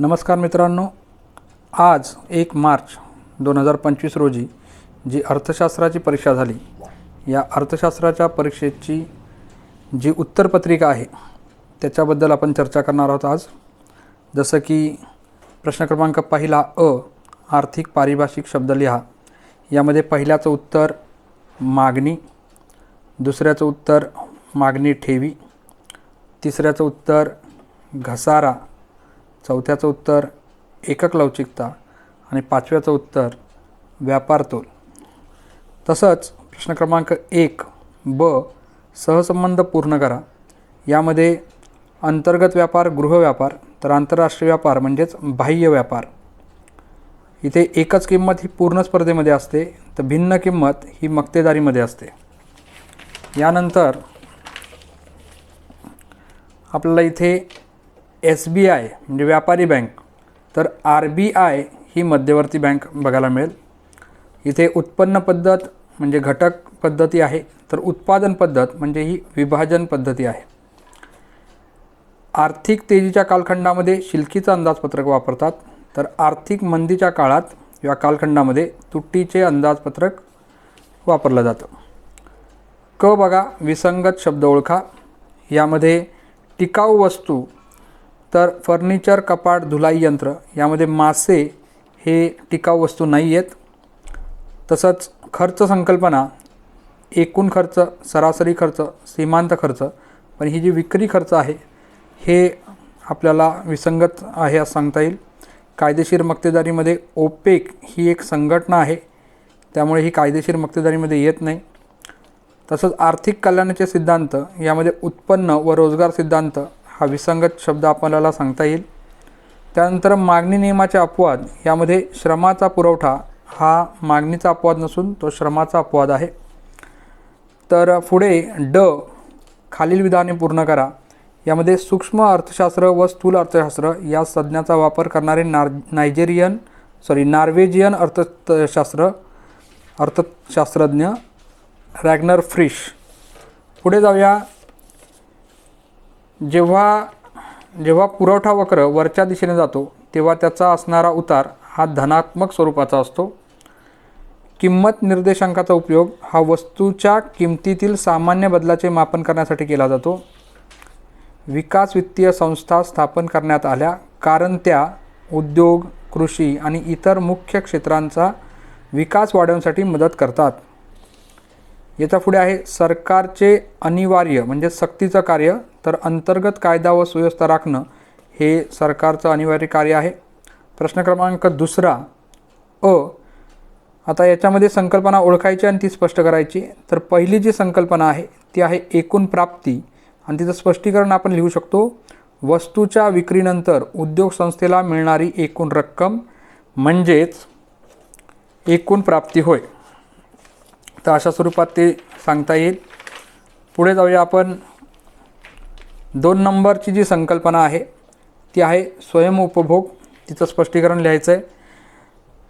नमस्कार मित्रांनो आज एक मार्च दोन हजार पंचवीस रोजी जी अर्थशास्त्राची परीक्षा झाली या अर्थशास्त्राच्या परीक्षेची जी उत्तरपत्रिका आहे त्याच्याबद्दल आपण चर्चा करणार आहोत आज. जसं की प्रश्न क्रमांक पहिला अ आर्थिक पारिभाषिक शब्द लिहा. यामध्ये पहिल्याचं उत्तर मागणी दुसऱ्याचं उत्तर मागणी ठेवी तिसऱ्याचं उत्तर घसारा चौथ्याचं उत्तर एकक लवचिकता आणि पाचव्याचं उत्तर व्यापार तोल. तसंच प्रश्न क्रमांक एक ब सहसंबंध पूर्ण करा. यामध्ये अंतर्गत व्यापार गृह व्यापार तर आंतरराष्ट्रीय व्यापार म्हणजेच बाह्य व्यापार. इथे एकच किंमत ही पूर्ण स्पर्धेमध्ये असते तर भिन्न किंमत ही मक्तेदारीमध्ये असते. यानंतर आपल्याला इथे एस बी आय म्हणजे व्यापारी बँक तर आर बी आय ही मध्यवर्ती बँक बघायला मिळेल. इथे उत्पन्न पद्धत म्हणजे घटक पद्धती आहे तर उत्पादन पद्धत म्हणजे ही विभाजन पद्धती आहे. आर्थिक तेजीच्या कालखंडामध्ये शिल्कीचं अंदाजपत्रक वापरतात तर आर्थिक मंदीच्या काळात या कालखंडामध्ये तुटीचे अंदाजपत्रक वापरलं जातं. क बघा विसंगत शब्द ओळखा. यामध्ये टिकाऊ वस्तू तर फर्निचर कपाट धुलाई यंत्र यामध्ये मासे हे टिकाऊ वस्तू नाही आहेत तसंच खर्च संकल्पना एकूण खर्च सरासरी खर्च सीमांत खर्च पण ही जी विक्री खर्च आहे हे आपल्याला विसंगत आहे असं सांगता येईल. कायदेशीर मक्तेदारीमध्ये ओपेक ही एक संघटना आहे त्यामुळे ही कायदेशीर मक्तेदारीमध्ये येत नाही. तसंच आर्थिक कल्याणाचे सिद्धांत यामध्ये उत्पन्न व रोजगार सिद्धांत हा विसंगत शब्द आपल्याला सांगता येईल. त्यानंतर मागणी नियमाचे अपवाद यामध्ये श्रमाचा पुरवठा हा मागणीचा अपवाद नसून तो श्रमाचा अपवाद आहे. तर पुढे ड खालील विधाने पूर्ण करा. यामध्ये सूक्ष्म अर्थशास्त्र व स्थूल अर्थशास्त्र या संज्ञाचा वापर करणारे नार नायजेरियन सॉरी नॉर्वेजियन अर्थशास्त्र अर्थशास्त्रज्ञ रॅग्नर फ्रिश. पुढे जाऊया. जेव्हा जेव्हा पुरवठा वक्र वरच्या दिशेने जातो तेव्हा त्याचा असणारा उतार हा धनात्मक स्वरूपाचा असतो. किंमत निर्देशांकाचा उपयोग हा वस्तूच्या किमतीतील सामान्य बदलाचे मापन करण्यासाठी केला जातो. विकास वित्तीय संस्था स्थापन करण्यात आल्या कारण त्या उद्योग कृषी आणि इतर मुख्य क्षेत्रांचा विकास वाढवण्यासाठी मदत करतात. याच्यापुढे आहे सरकारचे अनिवार्य म्हणजे सक्तीचं कार्य तर अंतर्गत कायदा व सुव्यवस्था राखणं हे सरकारचं अनिवार्य कार्य आहे. प्रश्न क्रमांक दुसरा अ आता याच्यामध्ये संकल्पना ओळखायची आणि ती स्पष्ट करायची. तर पहिली जी संकल्पना आहे ती आहे एकूण प्राप्ती. आणि तिचं स्पष्टीकरण आपण लिहू शकतो वस्तूच्या विक्रीनंतर उद्योग संस्थेला मिळणारी एकूण रक्कम म्हणजेच एकूण प्राप्ती होय. तर अशा स्वरूपात ते सांगता येईल. पुढे जाऊया आपण. दोन नंबरची जी संकल्पना आहे ती आहे स्वयंउपभोग तिचं स्पष्टीकरण लिहायचं आहे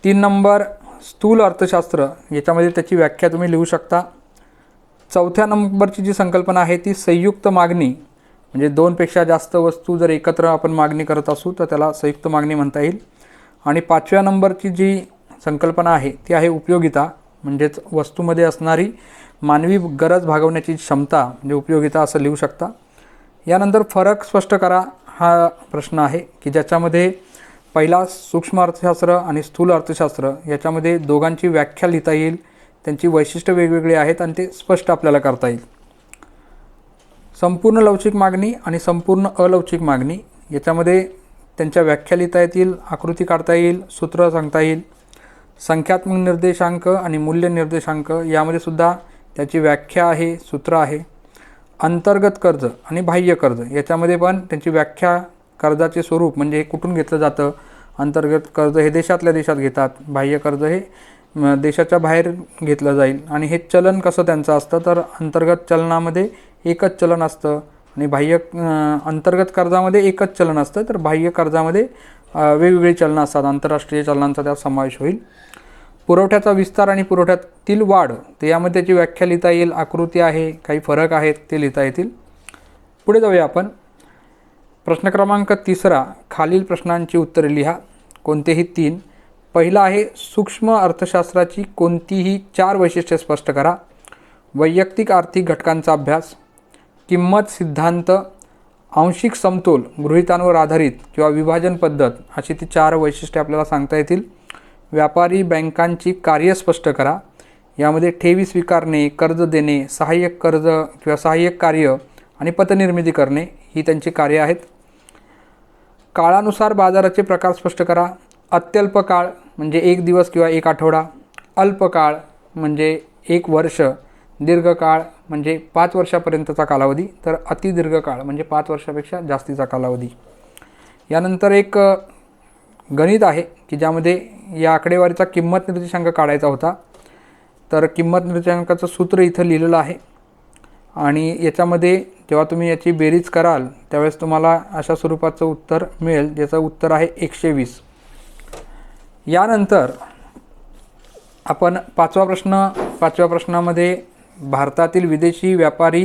तीन नंबर स्थूल अर्थशास्त्र. याच्यामध्ये त्याची व्याख्या तुम्ही लिहू शकता. चौथ्या नंबरची जी संकल्पना आहे ती संयुक्त मागणी. म्हणजे दोनपेक्षा जास्त वस्तू जर एकत्र आपण मागणी करत असू तर त्याला संयुक्त मागणी म्हणता येईल. आणि पाचव्या नंबरची जी संकल्पना आहे ती आहे उपयोगिता. म्हणजेच वस्तूमध्ये असणारी मानवी गरज भागवण्याची क्षमता म्हणजे उपयोगिता असं लिहू शकता. यानंतर फरक स्पष्ट करा हा प्रश्न आहे की ज्याच्यामध्ये पहिला सूक्ष्म अर्थशास्त्र आणि स्थूल अर्थशास्त्र याच्यामध्ये दोघांची व्याख्या लिहिता येईल त्यांची वैशिष्ट्य वेगवेगळी आहेत आणि ते स्पष्ट आपल्याला करता येईल. संपूर्ण लवचिक मागणी आणि संपूर्ण अलवचिक मागणी याच्यामध्ये त्यांच्या व्याख्या लिहिता येतील आकृती काढता येईल सूत्र सांगता येईल. संख्यात्मक निर्देशांक आणि मूल्य निर्देशांक यामध्ये सुद्धा त्याची व्याख्या आहे सूत्र आहे. अंतर्गत कर्ज आणि बाह्य कर्ज याच्यामध्ये पण त्यांची व्याख्या कर्जाचे स्वरूप म्हणजे हे कुठून घेतलं जातं? अंतर्गत कर्ज हे देशातल्या देशात घेतात बाह्य कर्ज हे देशाच्या बाहेर घेतलं जाईल. आणि हे चलन कसं त्यांचं असतं? तर अंतर्गत चलनामध्ये एकच चलन असतं. आणि बाह्य अंतर्गत कर्जामध्ये एकच चलन असतं. तर बाह्य कर्जामध्ये वेगवेगळी चलनं असतात. आंतरराष्ट्रीय चलनांचा त्यात समावेश होईल. पुरवठ्याचा विस्तार आणि पुरवठ्यातील वाढ तर यामध्ये त्याची व्याख्या लिहिता येईल. आकृती आहे काही फरक आहेत ते लिहिता येतील. पुढे जाऊया आपण. प्रश्न क्रमांक तिसरा खालील प्रश्नांची उत्तरे लिहा. कोणतेही तीन. पहिला आहे सूक्ष्म अर्थशास्त्राची कोणतीही चार वैशिष्ट्ये स्पष्ट करा. वैयक्तिक आर्थिक घटकांचा अभ्यास. किंमत सिद्धांत आंशिक समतोल गृहितांवर आधारित किंवा विभाजन पद्धत अशी ती चार वैशिष्ट्ये आपल्याला सांगता येतील. व्यापारी बँकांची कार्य स्पष्ट करा. यामध्ये ठेवी स्वीकारणे कर्ज देणे सहाय्यक कर्ज किंवा सहाय्यक कार्य आणि पतनिर्मिती करणे ही त्यांची कार्य आहेत. काळानुसार बाजाराचे प्रकार स्पष्ट करा. अत्यल्प काळ म्हणजे एक दिवस किंवा एक आठवडा. अल्पकाळ म्हणजे एक वर्ष. दीर्घकाळ म्हणजे पाच वर्षापर्यंतचा कालावधी. तर अतिदीर्घकाळ म्हणजे पाच वर्षापेक्षा जास्तीचा कालावधी. यानंतर एक गणित आहे की ज्यामध्ये या आकडेवारीचा किंमत निर्देशांक काढायचा होता. तर किंमत निर्देशांकाचं सूत्र इथं लिहिलेलं आहे. आणि याच्यामध्ये जेव्हा तुम्ही याची बेरीज कराल त्यावेळेस तुम्हाला अशा स्वरूपाचं उत्तर मिळेल ज्याचं उत्तर आहे एकशे वीस यानंतर आपण पाचवा प्रश्न पाचव्या प्रश्नामध्ये भारतातील विदेशी व्यापारी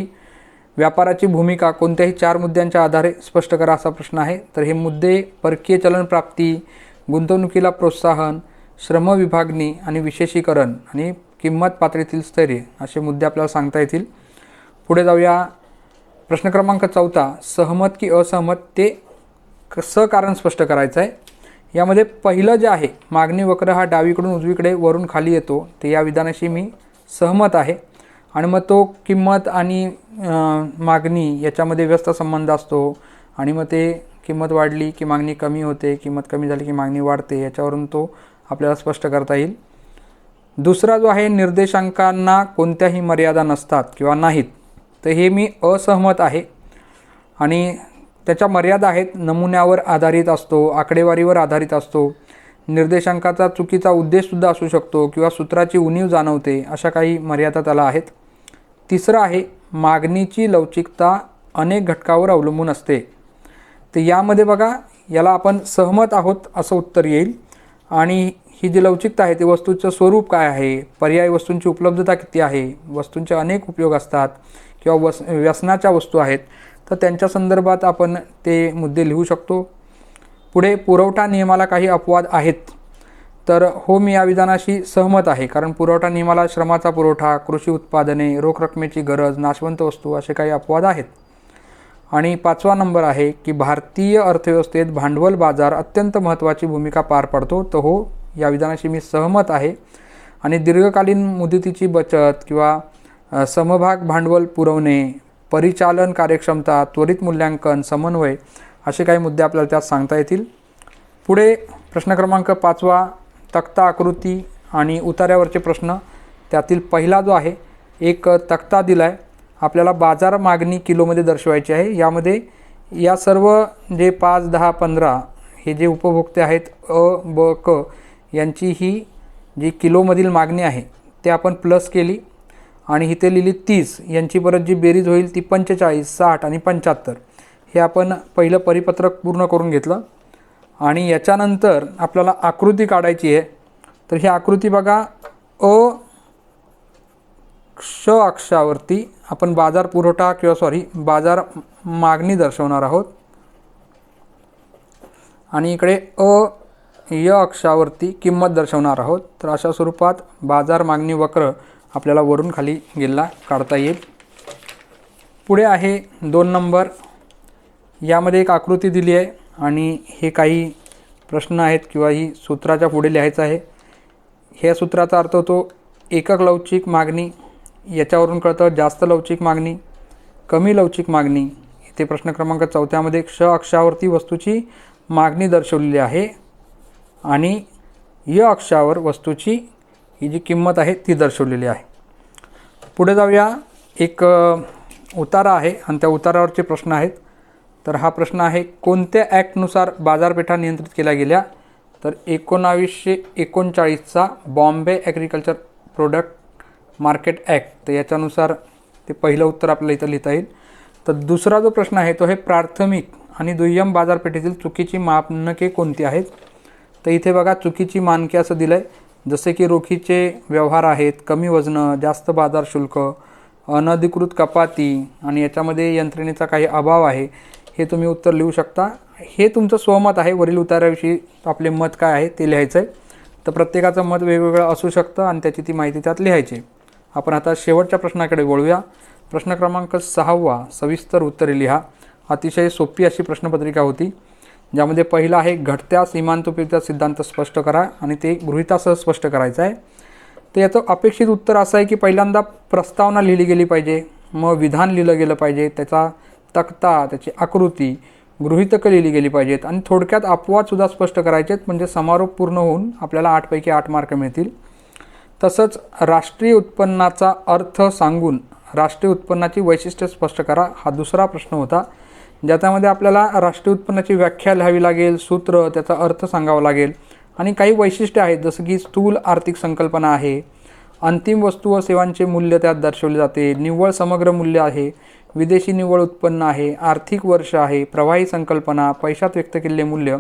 व्यापाराची भूमिका कोणत्याही चार मुद्द्यांच्या आधारे स्पष्ट करा असा प्रश्न आहे. तर हे मुद्दे परकीय चलन प्राप्ती गुंतवणुकीला प्रोत्साहन श्रम विभागणी आणि विशेषीकरण आणि किंमत पातळीतील स्थैर्य असे मुद्दे आपल्याला सांगता येतील. पुढे जाऊया. प्रश्न क्रमांक चौथा सहमत की असहमत ते कसं कारण स्पष्ट करायचं आहे. यामध्ये पहिलं जे आहे मागणी वक्र हा डावीकडून उजवीकडे वरून खाली येतो. ते या विधानाशी मी सहमत आहे. आणि मग तो किंमत आणि मागणी याच्यामध्ये व्यस्त संबंध असतो. आणि मग ते किंमत वाढली की मागणी कमी होते किंमत कमी झाली की मागणी वाढते याच्यावरून तो आपल्याला स्पष्ट करता येईल. दुसरा जो आहे निर्देशांकांना कोणत्याही मर्यादा नसतात किंवा नाहीत. तर हे मी असहमत आहे. आणि त्याच्या मर्यादा आहेत नमुन्यावर आधारित असतो आकडेवारीवर आधारित असतो. निर्देशांकाचा चुकीचा उद्देशसुद्धा असू शकतो किंवा सूत्राची उणीव जाणवते अशा काही मर्यादा त्याला आहेत. तिसरं आहे मागणीची लवचिकता अनेक घटकावर अवलंबून असते. तर यामध्ये बघा याला आपण सहमत आहोत असं उत्तर येईल. आणि ही जी लवचिकता आहे ती वस्तूचं स्वरूप काय आहे? पर्यायी वस्तूंची उपलब्धता किती आहे? वस्तूंचे अनेक उपयोग असतात. किंवा वस व्यसनाच्या वस्तू आहेत. तर त्यांच्या संदर्भात आपण ते मुद्दे लिहू शकतो. पुढे पुरवठा नियमाला काही अपवाद आहेत. तर हो मी या विधानाशी सहमत आहे. कारण पुरवठा नियमाला श्रमाचा पुरवठा कृषी उत्पादने रोख रकमेची गरज नाशवंत वस्तू असे काही अपवाद आहेत. आणि पाचवा नंबर आहे की भारतीय अर्थव्यवस्थेत भांडवल बाजार अत्यंत महत्त्वाची भूमिका पार पाडतो. तर हो या विधानाशी मी सहमत आहे. आणि दीर्घकालीन मुदतीची बचत किंवा समभाग भांडवल पुरवणे परिचालन कार्यक्षमता त्वरित मूल्यांकन समन्वय असे काही मुद्दे आपल्याला त्यात सांगता येतील. पुढे प्रश्न क्रमांक पाचवा तक्ता आकृती आणि उतार्यावरचे प्रश्न त्यातील पहिला जो आहे एक तक्ता दिला आहे आपल्याला बाजार मागणी किलोमध्ये दर्शवायची आहे. यामध्ये या सर्व जे पाच दहा पंधरा हे जे उपभोक्ते आहेत अ ब क यांची ही जी किलोमधील मागणी आहे ते आपण प्लस केली. आणि इथे लिहिली तीस यांची परत जी बेरीज होईल ती पंचेचाळीस साठ आणि पंच्याहत्तर. हे आपण पहिलं परिपत्रक पूर्ण करून घेतलं. आणि याच्यानंतर आपल्याला आकृती काढायची आहे. तर ही आकृती बघा अ क्ष अक्षावरती आपण बाजार पुरवठा किंवा सॉरी बाजार मागणी दर्शवणार आहोत. आणि इकडे अ य अक्षावरती किंमत दर्शवणार आहोत. तर अशा स्वरूपात बाजार मागणी वक्र आपल्याला वरून खाली गेला काढता येईल. पुढे आहे दोन नंबर. यामध्ये एक आकृती दिली आहे. आणि हे काही प्रश्न आहेत किंवा ही सूत्राच्या पुढे लिहायचं आहे. ह्या सूत्राचा अर्थ होतो एकक लवचिक मागणी याच्यावरून कळतं जास्त लवचिक मागणी कमी लवचिक मागणी. इथे प्रश्न क्रमांक चौथ्यामध्ये क्ष अक्षावरती वस्तूची मागणी दर्शवलेली आहे आणि य अक्षावर वस्तूची ही जी किंमत आहे ती दर्शवलेली आहे. पुढे जाऊया. एक उतारा आहे आणि त्या उतारावरचे प्रश्न आहेत. तर हा प्रश्न आहे कोणत्या ॲक्टनुसार बाजारपेठा नियंत्रित केल्या गेल्या? तर एकोणावीसशे एकोणचाळीसचा Bombay agriculture product market act तर याच्यानुसार ते पहिलं उत्तर आपल्याला इथं लिहिता येईल. तर दुसरा जो प्रश्न आहे तो हे प्राथमिक आणि दुय्यम बाजारपेठेतील चुकीची मापनके कोणती आहेत? तर इथे बघा चुकीची मानके असं दिलं आहे जसे की रोखीचे व्यवहार आहेत कमी वजनं जास्त बाजार शुल्क अनधिकृत कपाती आणि याच्यामध्ये यंत्रणेचा काही अभाव आहे हे तुम्ही उत्तर लिहू शकता. हे तुमचं स्वमत आहे. वरील उताराविषयी आपले मत काय आहे ते लिहायचं आहे तर प्रत्येकाचं मत वेगवेगळं असू शकतं आणि त्याची ती माहिती त्यात लिहायची. आपण आता शेवटच्या प्रश्नाकडे वळूया. प्रश्न क्रमांक सहावा सविस्तर उत्तरे लिहा. अतिशय सोपी अशी प्रश्नपत्रिका होती ज्यामध्ये पहिला आहे घटत्या सीमांतोपयोगिता सिद्धांत स्पष्ट करा आणि ते गृहितासह स्पष्ट करायचं आहे. तर याचं अपेक्षित उत्तर असं आहे की पहिल्यांदा प्रस्तावना लिहिली गेली पाहिजे मग विधान लिहिलं गेलं पाहिजे त्याचा तक्ता त्याची आकृती गृहितकं लिहिली गेली पाहिजेत. आणि थोडक्यात अपवादसुद्धा स्पष्ट करायचे आहेत म्हणजे समारोप पूर्ण होऊन आपल्याला आठपैकी आठ मार्क मिळतील. तसंच राष्ट्रीय उत्पन्नाचा अर्थ सांगून राष्ट्रीय उत्पन्नाची वैशिष्ट्य स्पष्ट करा हा दुसरा प्रश्न होता. ज्याच्यामध्ये आपल्याला राष्ट्रीय उत्पन्नाची व्याख्या लिहावी लागेल सूत्र त्याचा अर्थ सांगावा लागेल. आणि काही वैशिष्ट्य आहेत जसं की स्थूल आर्थिक संकल्पना आहे. अंतिम वस्तू व सेवांचे मूल्य त्यात दर्शवले जाते. निव्वळ समग्र मूल्य आहे. विदेशी निव्वळ उत्पन्न आहे. आर्थिक वर्ष आहे. प्रवाही संकल्पना पैशात व्यक्त केलेले मूल्य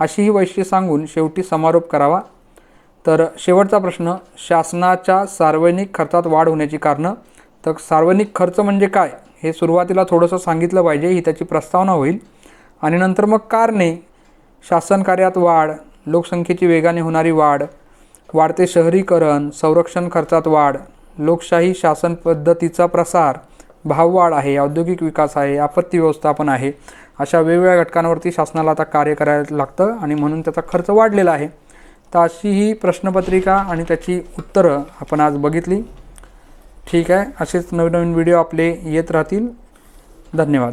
अशी ही वैशिष्ट्ये सांगून शेवटी समारोप करावा. तर शेवटचा प्रश्न शासनाच्या सार्वजनिक खर्चात वाढ होण्याची कारणं? तर सार्वजनिक खर्च म्हणजे काय? हे सुरुवातीला थोडंसं सांगितलं पाहिजे ही त्याची प्रस्तावना होईल. आणि नंतर मग कारणे? शासन कार्यात वाढ लोकसंख्येची वेगाने होणारी वाढ वाढते शहरीकरण संरक्षण खर्चात वाढ लोकशाही शासन पद्धतीचा प्रसार भाववाढ आहे औद्योगिक विकास आहे आपत्ती व्यवस्थापन आहे अशा वेगवेगळ्या घटकांवरती शासनाला आता कार्य करायला लागतं आणि म्हणून त्याचा खर्च वाढलेला आहे. तर अशी ही प्रश्नपत्रिका आणि त्याची उत्तरं आपण आज बघितली. ठीक आहे असेच नवीन नवीन व्हिडिओ आपले येत राहतील. धन्यवाद.